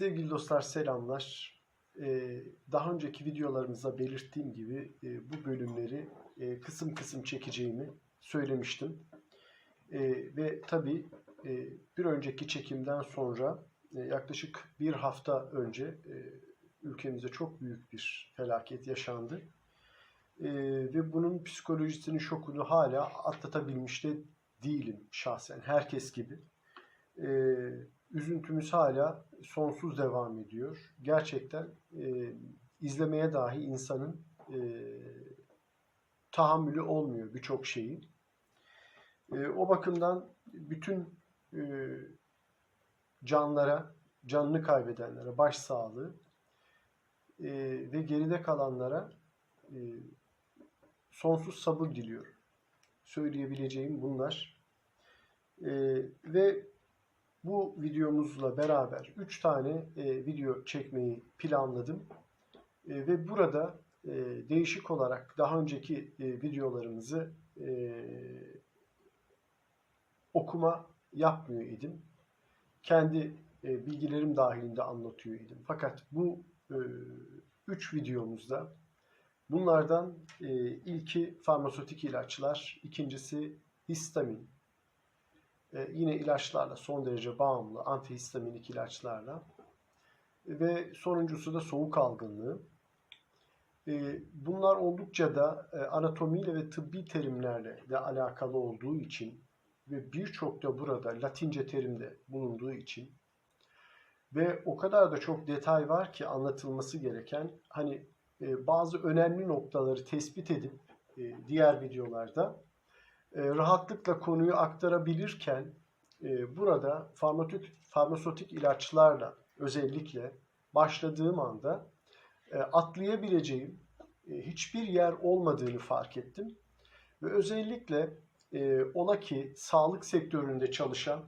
Sevgili dostlar selamlar. Ee, daha önceki videolarımızda belirttiğim gibi e, bu bölümleri e, kısım kısım çekeceğimi söylemiştim. E, ve tabii e, bir önceki çekimden sonra yaklaşık bir hafta önce e, ülkemizde çok büyük bir felaket yaşandı. Ve bunun psikolojisinin şokunu hala atlatabilmiş de değilim şahsen herkes gibi. E, üzüntümüz hala sonsuz devam ediyor. Gerçekten e, izlemeye dahi insanın e, tahammülü olmuyor birçok şeyi. E, o bakımdan bütün e, canlara, canını kaybedenlere başsağlığı e, ve geride kalanlara e, sonsuz sabır diliyorum. Söyleyebileceğim bunlar. E, ve bu videomuzla beraber 3 tane e, video çekmeyi planladım. E, ve burada e, değişik olarak daha önceki e, videolarımızı e, okuma yapmıyor idim. Kendi e, bilgilerim dahilinde anlatıyor idim. Fakat bu 3 e, videomuzda bunlardan e, ilki farmasötik ilaçlar, ikincisi histamin, e, yine ilaçlarla son derece bağımlı antihistaminik ilaçlarla ve sonuncusu da soğuk algınlığı. E, bunlar oldukça da e, anatomiyle ve tıbbi terimlerle de alakalı olduğu için ve birçok da burada Latince terimde bulunduğu için ve o kadar da çok detay var ki anlatılması gereken hani e, bazı önemli noktaları tespit edip e, diğer videolarda rahatlıkla konuyu aktarabilirken e, burada farmatik, farmasötik ilaçlarla özellikle başladığım anda e, atlayabileceğim hiçbir yer olmadığını fark ettim. Ve özellikle ola ki sağlık sektöründe çalışan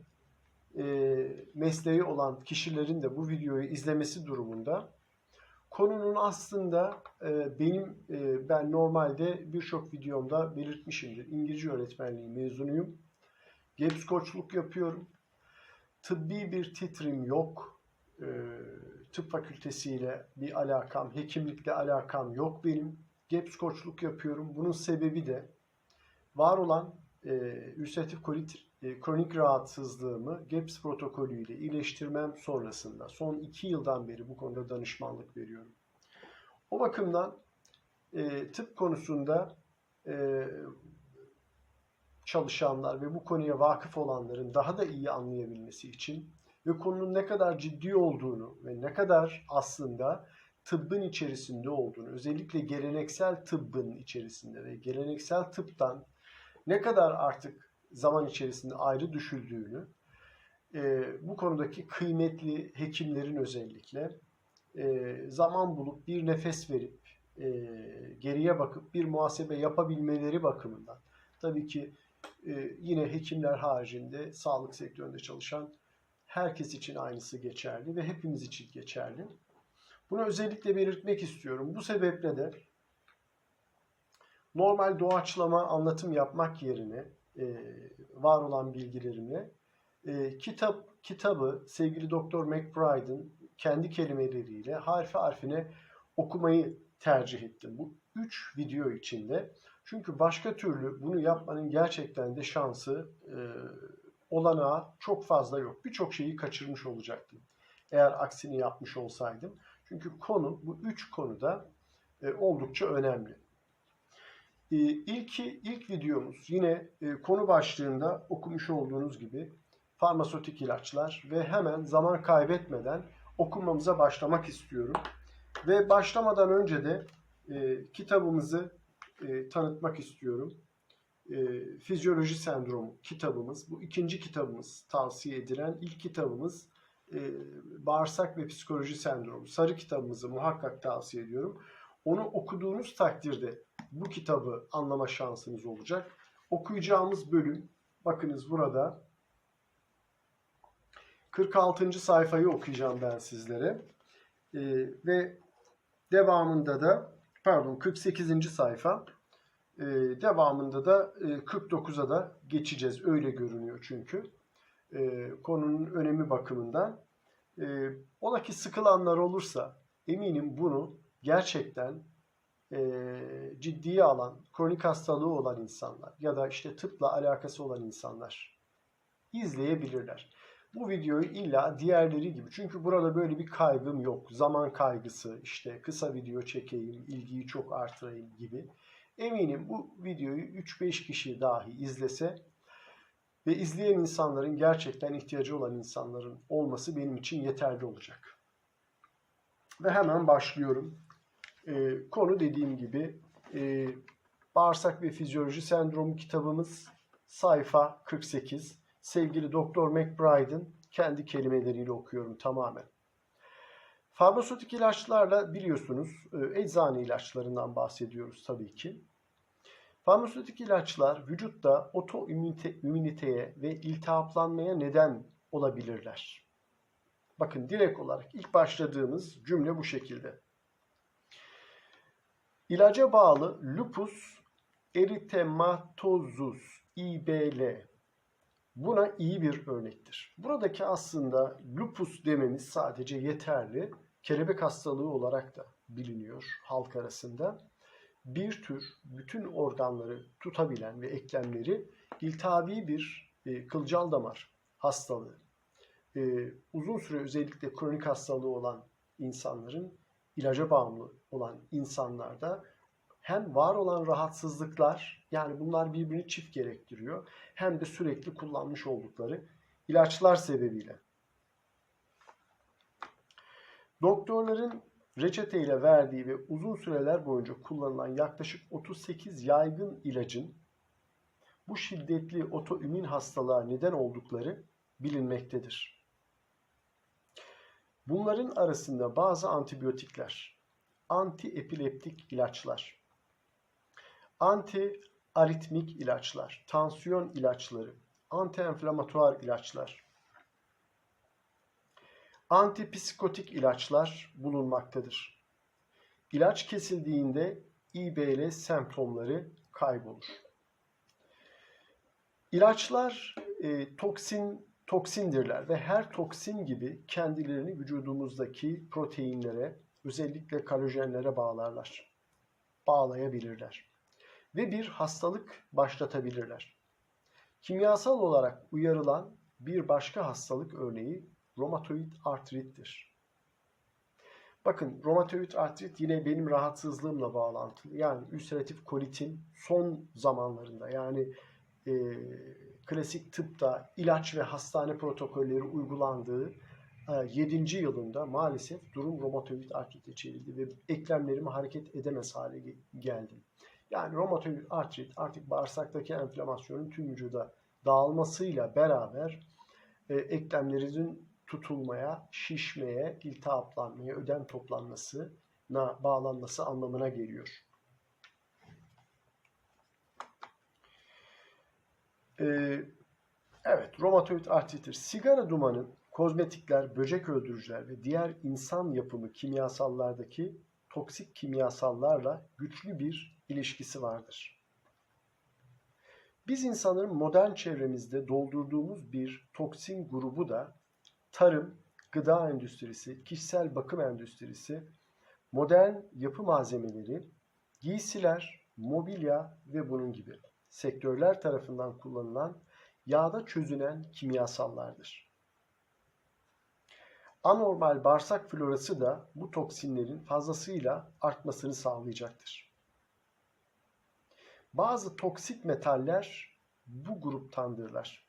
mesleği olan kişilerin de bu videoyu izlemesi durumunda Konunun aslında e, benim e, ben normalde birçok videomda belirtmişimdir. İngilizce öğretmenliği mezunuyum. Gaps koçluk yapıyorum. Tıbbi bir titrim yok. E, tıp fakültesiyle bir alakam, hekimlikle alakam yok benim. Gaps koçluk yapıyorum. Bunun sebebi de var olan e, ülseratif kolit e, kronik rahatsızlığımı GAPS protokolüyle iyileştirmem sonrasında son iki yıldan beri bu konuda danışmanlık veriyorum. O bakımdan e, tıp konusunda e, çalışanlar ve bu konuya vakıf olanların daha da iyi anlayabilmesi için ve konunun ne kadar ciddi olduğunu ve ne kadar aslında tıbbın içerisinde olduğunu, özellikle geleneksel tıbbın içerisinde ve geleneksel tıptan ne kadar artık zaman içerisinde ayrı düşüldüğünü, e, bu konudaki kıymetli hekimlerin özellikle e, zaman bulup bir nefes verip e, geriye bakıp bir muhasebe yapabilmeleri bakımından tabii ki e, yine hekimler haricinde sağlık sektöründe çalışan herkes için aynısı geçerli ve hepimiz için geçerli. Bunu özellikle belirtmek istiyorum. Bu sebeple de normal doğaçlama anlatım yapmak yerine var olan bilgilerimle e, kitap kitabı sevgili Doktor McBride'ın kendi kelimeleriyle harfi harfine okumayı tercih ettim. Bu üç video içinde. Çünkü başka türlü bunu yapmanın gerçekten de şansı e, olanağı çok fazla yok. Birçok şeyi kaçırmış olacaktım. Eğer aksini yapmış olsaydım. Çünkü konu bu üç konuda e, oldukça önemli. E, ilki, ilk videomuz yine e, konu başlığında okumuş olduğunuz gibi farmasötik ilaçlar ve hemen zaman kaybetmeden okumamıza başlamak istiyorum. Ve başlamadan önce de e, kitabımızı e, tanıtmak istiyorum. E, Fizyoloji Sendromu kitabımız. Bu ikinci kitabımız tavsiye edilen. ilk kitabımız e, Bağırsak ve Psikoloji Sendromu. Sarı kitabımızı muhakkak tavsiye ediyorum. Onu okuduğunuz takdirde bu kitabı anlama şansınız olacak. Okuyacağımız bölüm bakınız burada 46. sayfayı okuyacağım ben sizlere. Ee, ve devamında da pardon 48. sayfa ee, devamında da e, 49'a da geçeceğiz. Öyle görünüyor çünkü. Ee, konunun önemi bakımından. E, ola ki sıkılanlar olursa eminim bunu gerçekten ciddiye alan, kronik hastalığı olan insanlar ya da işte tıpla alakası olan insanlar izleyebilirler. Bu videoyu illa diğerleri gibi çünkü burada böyle bir kaygım yok. Zaman kaygısı, işte kısa video çekeyim, ilgiyi çok artırayım gibi. Eminim bu videoyu 3-5 kişi dahi izlese ve izleyen insanların gerçekten ihtiyacı olan insanların olması benim için yeterli olacak. Ve hemen başlıyorum. Ee, konu dediğim gibi e, Bağırsak ve Fizyoloji Sendromu kitabımız sayfa 48. Sevgili Doktor McBride'ın kendi kelimeleriyle okuyorum tamamen. Farmasötik ilaçlarla biliyorsunuz e, eczane ilaçlarından bahsediyoruz tabii ki. Farmasötik ilaçlar vücutta otoimmüniteye ve iltihaplanmaya neden olabilirler. Bakın direkt olarak ilk başladığımız cümle bu şekilde. İlaca bağlı lupus eritematosus IBL buna iyi bir örnektir. Buradaki aslında lupus dememiz sadece yeterli. Kelebek hastalığı olarak da biliniyor halk arasında. Bir tür bütün organları tutabilen ve eklemleri iltihabi bir e, kılcal damar hastalığı. E, uzun süre özellikle kronik hastalığı olan insanların ilaca bağımlı olan insanlarda hem var olan rahatsızlıklar yani bunlar birbirini çift gerektiriyor hem de sürekli kullanmış oldukları ilaçlar sebebiyle. Doktorların reçeteyle verdiği ve uzun süreler boyunca kullanılan yaklaşık 38 yaygın ilacın bu şiddetli otoimmün hastalığa neden oldukları bilinmektedir. Bunların arasında bazı antibiyotikler, antiepileptik ilaçlar, anti-aritmik ilaçlar, tansiyon ilaçları, anti-enflamatuar ilaçlar, antipsikotik ilaçlar bulunmaktadır. İlaç kesildiğinde İBL semptomları kaybolur. İlaçlar e, toksin toksindirler ve her toksin gibi kendilerini vücudumuzdaki proteinlere, özellikle kolajenlere bağlarlar. Bağlayabilirler ve bir hastalık başlatabilirler. Kimyasal olarak uyarılan bir başka hastalık örneği romatoid artrittir. Bakın romatoid artrit yine benim rahatsızlığımla bağlantılı. Yani ülseratif kolitin son zamanlarında yani e, klasik tıpta ilaç ve hastane protokolleri uygulandığı 7. yılında maalesef durum romatoid artrite çevrildi ve eklemlerimi hareket edemez hale geldim. Yani romatoid artrit artık bağırsaktaki enflamasyonun tüm vücuda dağılmasıyla beraber e, tutulmaya, şişmeye, iltihaplanmaya, ödem toplanmasına bağlanması anlamına geliyor. Ee, evet, romatoid artrittir. Sigara dumanı, kozmetikler, böcek öldürücüler ve diğer insan yapımı kimyasallardaki toksik kimyasallarla güçlü bir ilişkisi vardır. Biz insanların modern çevremizde doldurduğumuz bir toksin grubu da tarım, gıda endüstrisi, kişisel bakım endüstrisi, modern yapı malzemeleri, giysiler, mobilya ve bunun gibi sektörler tarafından kullanılan yağda çözünen kimyasallardır. Anormal bağırsak florası da bu toksinlerin fazlasıyla artmasını sağlayacaktır. Bazı toksik metaller bu gruptandırlar.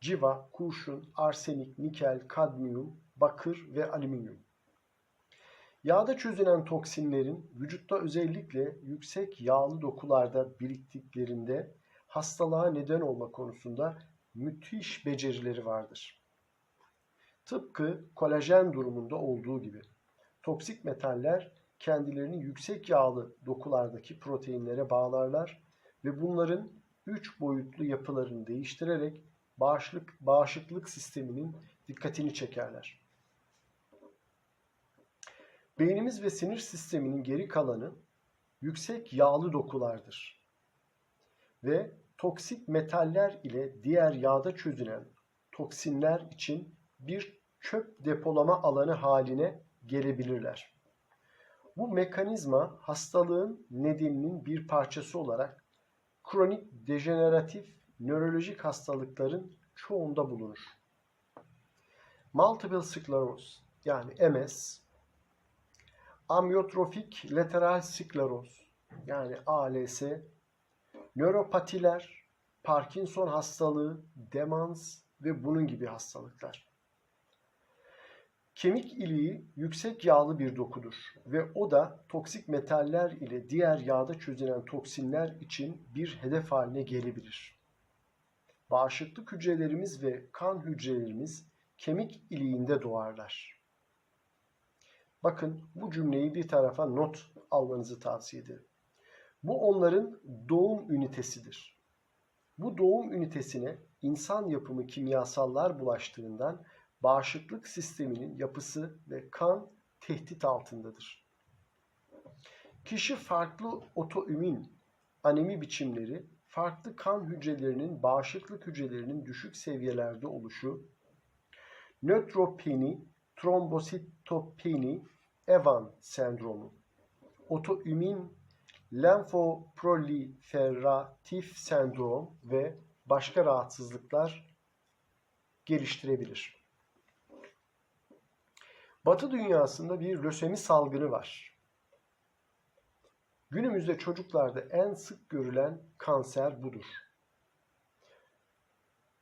Civa, kurşun, arsenik, nikel, kadmiyum, bakır ve alüminyum. Yağda çözünen toksinlerin vücutta özellikle yüksek yağlı dokularda biriktiklerinde hastalığa neden olma konusunda müthiş becerileri vardır. Tıpkı kolajen durumunda olduğu gibi toksik metaller kendilerini yüksek yağlı dokulardaki proteinlere bağlarlar ve bunların üç boyutlu yapılarını değiştirerek bağışıklık, bağışıklık sisteminin dikkatini çekerler. Beynimiz ve sinir sisteminin geri kalanı yüksek yağlı dokulardır. Ve toksik metaller ile diğer yağda çözünen toksinler için bir çöp depolama alanı haline gelebilirler. Bu mekanizma hastalığın nedeninin bir parçası olarak kronik dejeneratif nörolojik hastalıkların çoğunda bulunur. Multiple skleroz yani MS, amyotrofik lateral skleroz yani ALS, nöropatiler, Parkinson hastalığı, demans ve bunun gibi hastalıklar. Kemik iliği yüksek yağlı bir dokudur ve o da toksik metaller ile diğer yağda çözünen toksinler için bir hedef haline gelebilir. Bağışıklık hücrelerimiz ve kan hücrelerimiz kemik iliğinde doğarlar. Bakın bu cümleyi bir tarafa not almanızı tavsiye ederim. Bu onların doğum ünitesidir. Bu doğum ünitesine insan yapımı kimyasallar bulaştığından bağışıklık sisteminin yapısı ve kan tehdit altındadır. Kişi farklı otoimmün anemi biçimleri, farklı kan hücrelerinin bağışıklık hücrelerinin düşük seviyelerde oluşu, nötropeni, trombositopeni, Evan sendromu, otoimmün lenfoproliferatif sendrom ve başka rahatsızlıklar geliştirebilir. Batı dünyasında bir lösemi salgını var. Günümüzde çocuklarda en sık görülen kanser budur.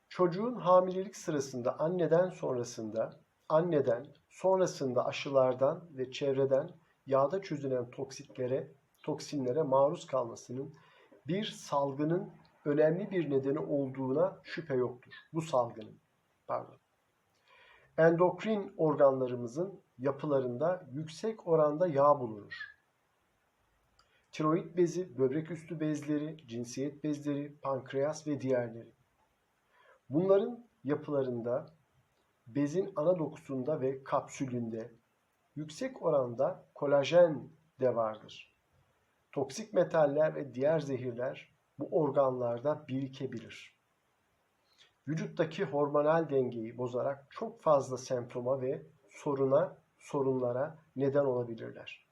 Çocuğun hamilelik sırasında anneden sonrasında, anneden, sonrasında aşılardan ve çevreden yağda çözünen toksiklere, toksinlere maruz kalmasının bir salgının önemli bir nedeni olduğuna şüphe yoktur. Bu salgının. Pardon endokrin organlarımızın yapılarında yüksek oranda yağ bulunur. Tiroid bezi, böbrek üstü bezleri, cinsiyet bezleri, pankreas ve diğerleri. Bunların yapılarında bezin ana dokusunda ve kapsülünde yüksek oranda kolajen de vardır. Toksik metaller ve diğer zehirler bu organlarda birikebilir vücuttaki hormonal dengeyi bozarak çok fazla semptoma ve soruna, sorunlara neden olabilirler.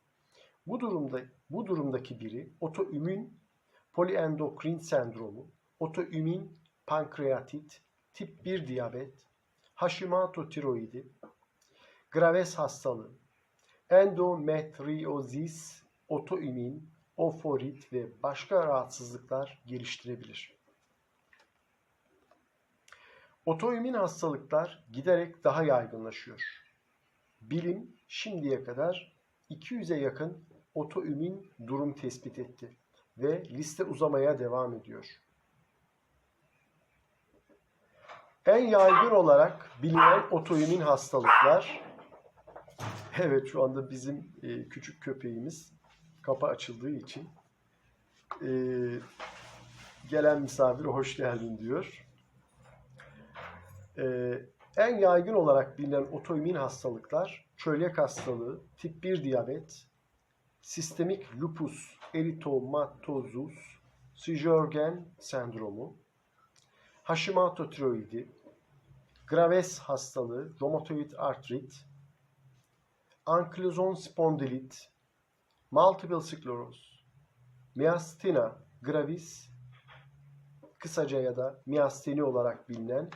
Bu durumda bu durumdaki biri otoimmün poliendokrin sendromu, otoimmün pankreatit, tip 1 diyabet, Hashimoto tiroidi, Graves hastalığı, endometriozis, otoimmün, oforit ve başka rahatsızlıklar geliştirebilir. Otoimmün hastalıklar giderek daha yaygınlaşıyor. Bilim şimdiye kadar 200'e yakın otoimmün durum tespit etti ve liste uzamaya devam ediyor. En yaygın olarak bilinen otoimmün hastalıklar Evet şu anda bizim e, küçük köpeğimiz kapı açıldığı için e, gelen misafir hoş geldin diyor. Ee, en yaygın olarak bilinen otoimmün hastalıklar çölyak hastalığı, tip 1 diyabet, sistemik lupus eritomatosus, Sjogren sendromu, Hashimoto tiroidi, Graves hastalığı, romatoid artrit, ankilozon spondilit, multiple skleroz, miasthenia gravis, kısaca ya da miasteni olarak bilinen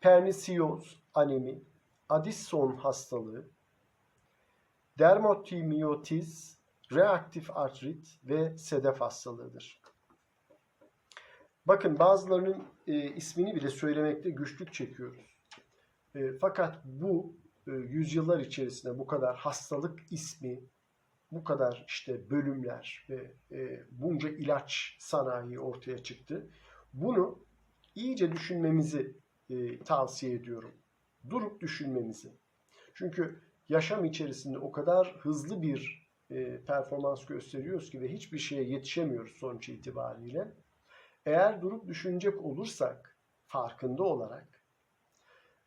pernisiyoz anemi, Addison hastalığı, dermatimiyotiz, reaktif artrit ve sedef hastalığıdır. Bakın bazılarının e, ismini bile söylemekte güçlük çekiyoruz. E, fakat bu e, yüzyıllar içerisinde bu kadar hastalık ismi, bu kadar işte bölümler ve e, bunca ilaç sanayi ortaya çıktı. Bunu iyice düşünmemizi e, tavsiye ediyorum. Durup düşünmemizi. Çünkü yaşam içerisinde o kadar hızlı bir e, performans gösteriyoruz ki ve hiçbir şeye yetişemiyoruz sonuç itibariyle. Eğer durup düşünecek olursak farkında olarak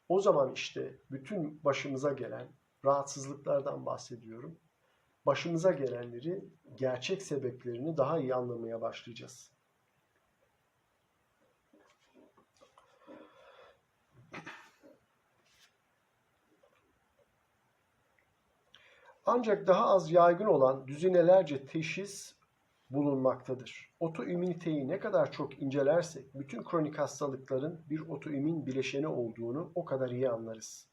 o zaman işte bütün başımıza gelen rahatsızlıklardan bahsediyorum. Başımıza gelenleri gerçek sebeplerini daha iyi anlamaya başlayacağız. Ancak daha az yaygın olan düzinelerce teşhis bulunmaktadır. Otoimmüniteyi ne kadar çok incelersek bütün kronik hastalıkların bir otoimmün bileşeni olduğunu o kadar iyi anlarız.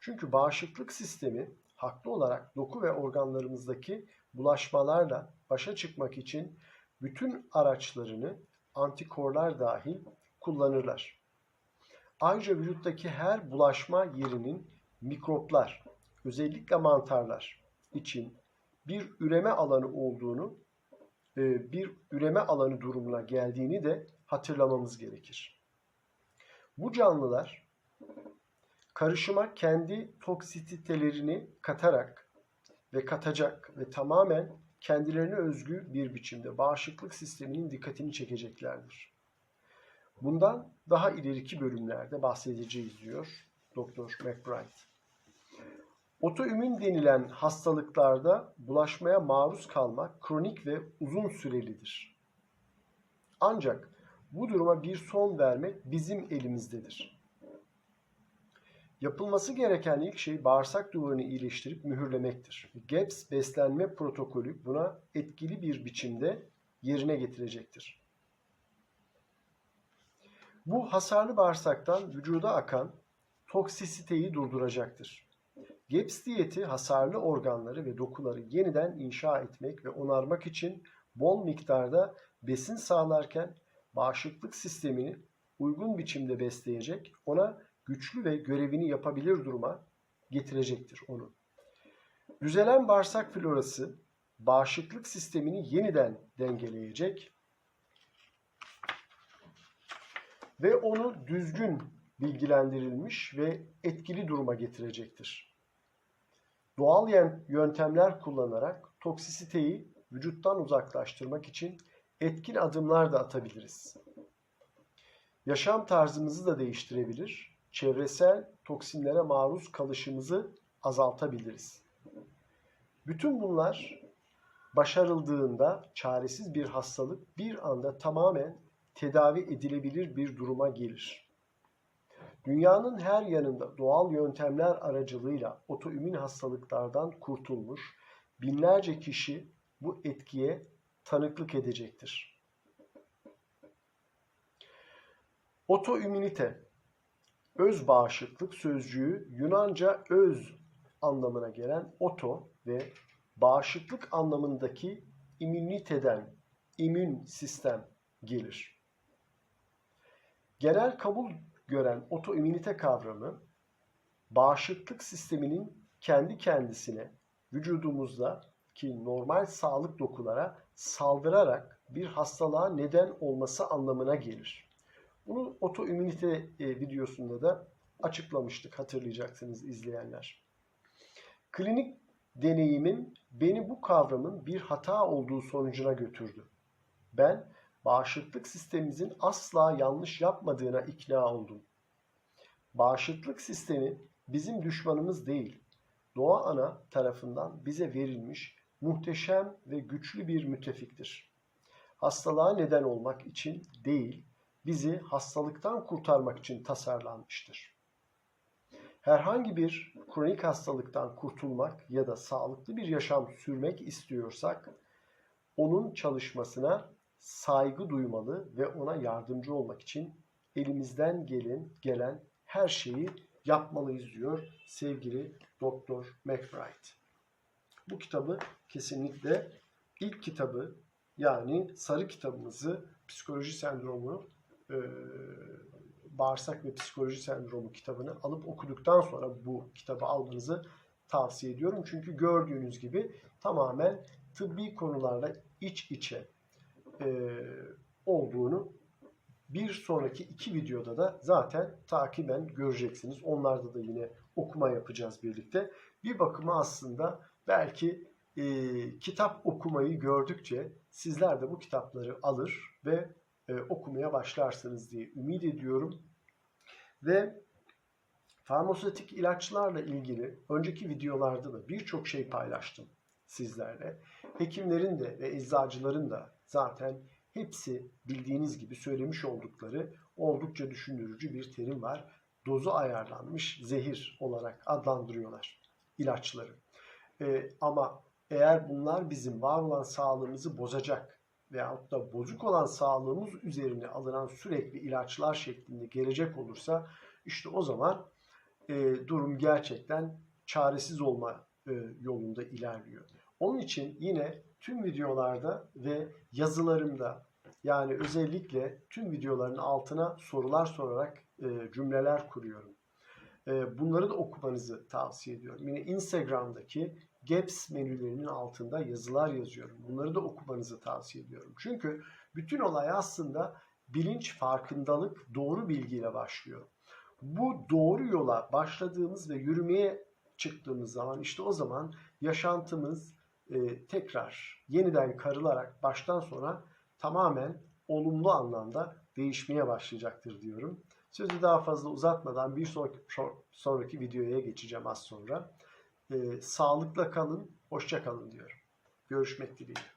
Çünkü bağışıklık sistemi haklı olarak doku ve organlarımızdaki bulaşmalarla başa çıkmak için bütün araçlarını antikorlar dahil kullanırlar. Ayrıca vücuttaki her bulaşma yerinin mikroplar, özellikle mantarlar için bir üreme alanı olduğunu, bir üreme alanı durumuna geldiğini de hatırlamamız gerekir. Bu canlılar karışıma kendi toksititelerini katarak ve katacak ve tamamen kendilerine özgü bir biçimde bağışıklık sisteminin dikkatini çekeceklerdir. Bundan daha ileriki bölümlerde bahsedeceğiz diyor Dr. McBride. Otoimmün denilen hastalıklarda bulaşmaya maruz kalmak kronik ve uzun sürelidir. Ancak bu duruma bir son vermek bizim elimizdedir. Yapılması gereken ilk şey bağırsak duvarını iyileştirip mühürlemektir. GAPS beslenme protokolü buna etkili bir biçimde yerine getirecektir. Bu hasarlı bağırsaktan vücuda akan toksisiteyi durduracaktır. GAPS diyeti hasarlı organları ve dokuları yeniden inşa etmek ve onarmak için bol miktarda besin sağlarken bağışıklık sistemini uygun biçimde besleyecek, ona güçlü ve görevini yapabilir duruma getirecektir onu. Düzelen bağırsak florası bağışıklık sistemini yeniden dengeleyecek ve onu düzgün bilgilendirilmiş ve etkili duruma getirecektir. Doğal yöntemler kullanarak toksisiteyi vücuttan uzaklaştırmak için etkin adımlar da atabiliriz. Yaşam tarzımızı da değiştirebilir, çevresel toksinlere maruz kalışımızı azaltabiliriz. Bütün bunlar başarıldığında çaresiz bir hastalık bir anda tamamen tedavi edilebilir bir duruma gelir. Dünyanın her yanında doğal yöntemler aracılığıyla otoimmün hastalıklardan kurtulmuş binlerce kişi bu etkiye tanıklık edecektir. Otoimmünite öz bağışıklık sözcüğü Yunanca öz anlamına gelen oto ve bağışıklık anlamındaki immüniteden immün sistem gelir. Genel kabul gören otoimmünite kavramı bağışıklık sisteminin kendi kendisine vücudumuzda ki normal sağlık dokulara saldırarak bir hastalığa neden olması anlamına gelir. Bunu otoimmünite e, videosunda da açıklamıştık hatırlayacaksınız izleyenler. Klinik deneyimim beni bu kavramın bir hata olduğu sonucuna götürdü. Ben bağışıklık sistemimizin asla yanlış yapmadığına ikna oldum. Bağışıklık sistemi bizim düşmanımız değil, doğa ana tarafından bize verilmiş muhteşem ve güçlü bir müttefiktir. Hastalığa neden olmak için değil, bizi hastalıktan kurtarmak için tasarlanmıştır. Herhangi bir kronik hastalıktan kurtulmak ya da sağlıklı bir yaşam sürmek istiyorsak, onun çalışmasına saygı duymalı ve ona yardımcı olmak için elimizden gelen, gelen her şeyi yapmalıyız diyor sevgili Doktor McBride. Bu kitabı kesinlikle ilk kitabı yani sarı kitabımızı psikoloji sendromu e, bağırsak ve psikoloji sendromu kitabını alıp okuduktan sonra bu kitabı almanızı tavsiye ediyorum. Çünkü gördüğünüz gibi tamamen tıbbi konularla iç içe e, olduğunu bir sonraki iki videoda da zaten takiben göreceksiniz. Onlarda da yine okuma yapacağız birlikte. Bir bakıma aslında belki e, kitap okumayı gördükçe sizler de bu kitapları alır ve e, okumaya başlarsınız diye ümit ediyorum. Ve farmasötik ilaçlarla ilgili önceki videolarda da birçok şey paylaştım sizlerle. Hekimlerin de ve eczacıların da zaten hepsi bildiğiniz gibi söylemiş oldukları oldukça düşündürücü bir terim var. Dozu ayarlanmış zehir olarak adlandırıyorlar ilaçları. E, ama eğer bunlar bizim var olan sağlığımızı bozacak veyahut da bozuk olan sağlığımız üzerine alınan sürekli ilaçlar şeklinde gelecek olursa işte o zaman e, durum gerçekten çaresiz olma e, yolunda ilerliyor. Onun için yine tüm videolarda ve yazılarımda yani özellikle tüm videoların altına sorular sorarak e, cümleler kuruyorum. E, bunları da okumanızı tavsiye ediyorum. Yine Instagram'daki Gaps menülerinin altında yazılar yazıyorum. Bunları da okumanızı tavsiye ediyorum. Çünkü bütün olay aslında bilinç, farkındalık, doğru bilgiyle başlıyor. Bu doğru yola başladığımız ve yürümeye çıktığımız zaman işte o zaman yaşantımız e, tekrar yeniden karılarak baştan sona tamamen olumlu anlamda değişmeye başlayacaktır diyorum. Sözü daha fazla uzatmadan bir sonraki, sonraki videoya geçeceğim az sonra. E, sağlıkla kalın, hoşça kalın diyorum. Görüşmek dileğiyle.